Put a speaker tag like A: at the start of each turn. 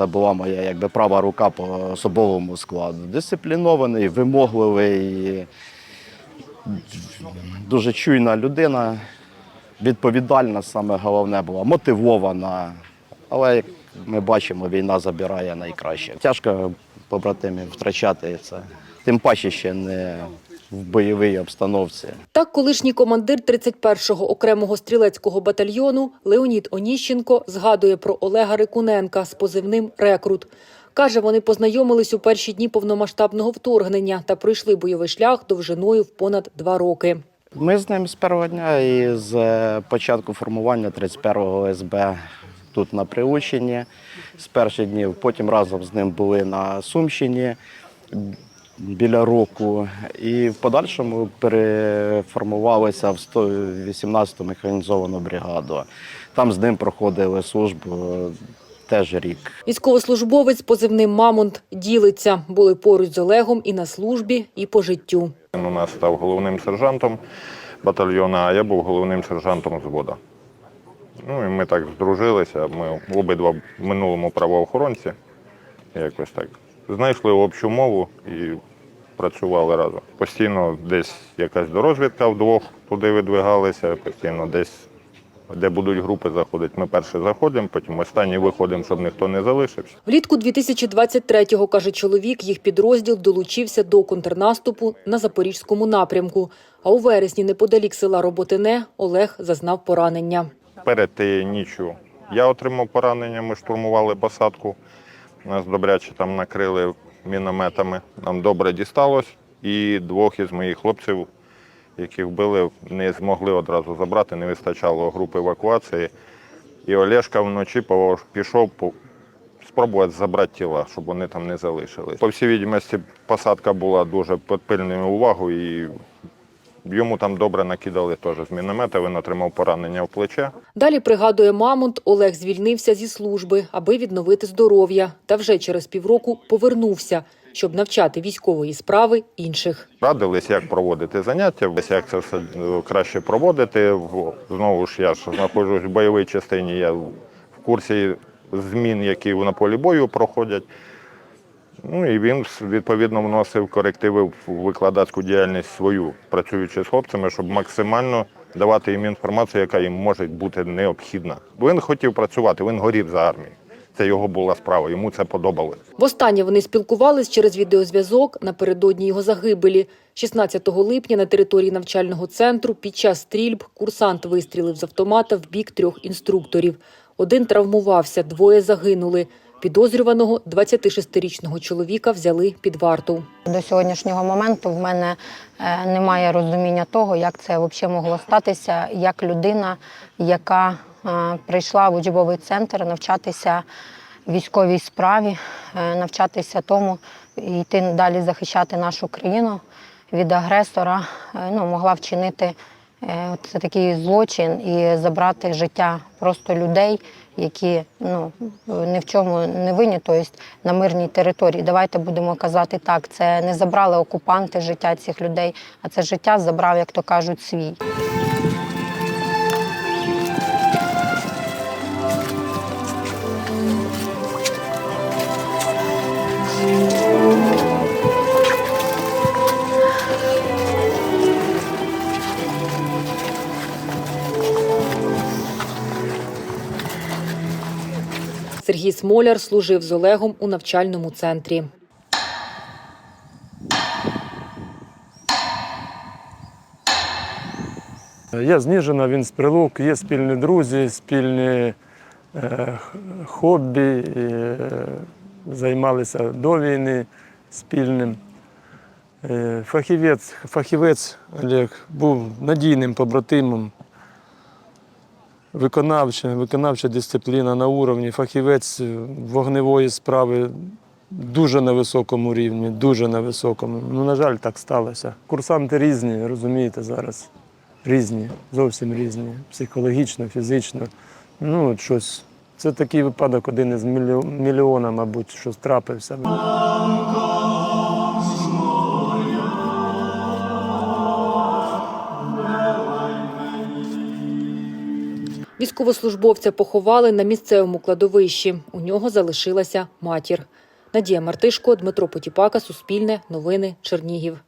A: це була моя якби права рука по особовому складу. Дисциплінований, вимогливий, дуже чуйна людина, відповідальна, саме головне була, мотивована. Але як ми бачимо, війна забирає найкраще. Тяжко побратимів втрачати це. Тим паче ще не в бойовій обстановці.
B: Так, колишній командир 31-го окремого стрілецького батальйону Леонід Оніщенко згадує про Олега Рикуненка з позивним Рекрут. Каже, вони познайомились у перші дні повномасштабного вторгнення та пройшли бойовий шлях довжиною в понад два роки.
A: Ми з ним з першого дня і з початку формування 31-го СБ тут на Приученні з перших днів. Потім разом з ним були на Сумщині біля року. І в подальшому переформувалися в 118-ту механізовану бригаду. Там з ним проходили службу теж рік.
B: Військовослужбовець позивним Мамонт ділиться. Були поруч з Олегом і на службі, і по життю.
C: Він у нас став головним сержантом батальйону, а я був головним сержантом взводу. Ну і ми так здружилися. Ми обидва в минулому правоохоронці. Якось так. Знайшли общу мову і працювали разом. Постійно десь якась дорозвідка вдвох туди видвигалися, постійно десь, де будуть групи заходити. Ми перші заходимо, потім останні виходимо, щоб ніхто не залишився.
B: Влітку 2023-го, каже чоловік, їх підрозділ долучився до контрнаступу на Запорізькому напрямку. А у вересні, неподалік села Роботине, Олег зазнав поранення.
C: Перед тією ніччю я отримав поранення, ми штурмували посадку. Нас добряче там накрили мінометами. Нам добре дісталось. І двох із моїх хлопців, яких вбили, не змогли одразу забрати, не вистачало групи евакуації. І Олешка вночі пішов спробувати забрати тіла, щоб вони там не залишились. По всій відомості, посадка була дуже під пильною увагою, і йому там добре накидали теж з міномета. Він отримав поранення в плече.
B: Далі пригадує Мамонт, Олег звільнився зі служби, аби відновити здоров'я. Та вже через півроку повернувся, щоб навчати військової справи інших.
C: Радились, як проводити заняття, як це все е, краще проводити. Знову ж я ж знаходжусь в бойовій частині, я в курсі змін, які на полі бою проходять. Ну і він відповідно вносив корективи в викладацьку діяльність свою, працюючи з хлопцями, щоб максимально давати їм інформацію, яка їм може бути необхідна. Він хотів працювати, він горів за армію. Це його була справа, йому це подобалось.
B: Востаннє вони спілкувались через відеозв'язок напередодні його загибелі. 16 липня на території навчального центру під час стрільб курсант вистрілив з автомата в бік трьох інструкторів. Один травмувався, двоє загинули. Підозрюваного 26-річного чоловіка взяли під варту.
D: До сьогоднішнього моменту в мене е, немає розуміння того, як це взагалі могло статися, як людина, яка е, прийшла в учбовий центр навчатися військовій справі, е, навчатися тому йти далі захищати нашу країну від агресора, ну, могла вчинити це такий злочин і забрати життя просто людей, які ну, ні в чому не винні, тобто на мирній території. Давайте будемо казати так, це не забрали окупанти життя цих людей, а це життя забрав, як то кажуть, свій.
B: Сергій Смоляр служив з Олегом у навчальному центрі.
E: Я з Ніжина, він з Прилук, є спільні друзі, спільні е, хобі, е, займалися до війни спільним. Е, фахівець, фахівець Олег був надійним побратимом, виконавча, виконавча дисципліна на уровні, фахівець вогневої справи дуже на високому рівні, дуже на високому. Ну, на жаль, так сталося. Курсанти різні, розумієте, зараз. Різні, зовсім різні, психологічно, фізично. Ну, от щось. Це такий випадок, один із мільйона, мабуть, що трапився.
B: Військовослужбовця поховали на місцевому кладовищі. У нього залишилася матір. Надія Мартишко, Дмитро Потіпака, Суспільне, Новини, Чернігів.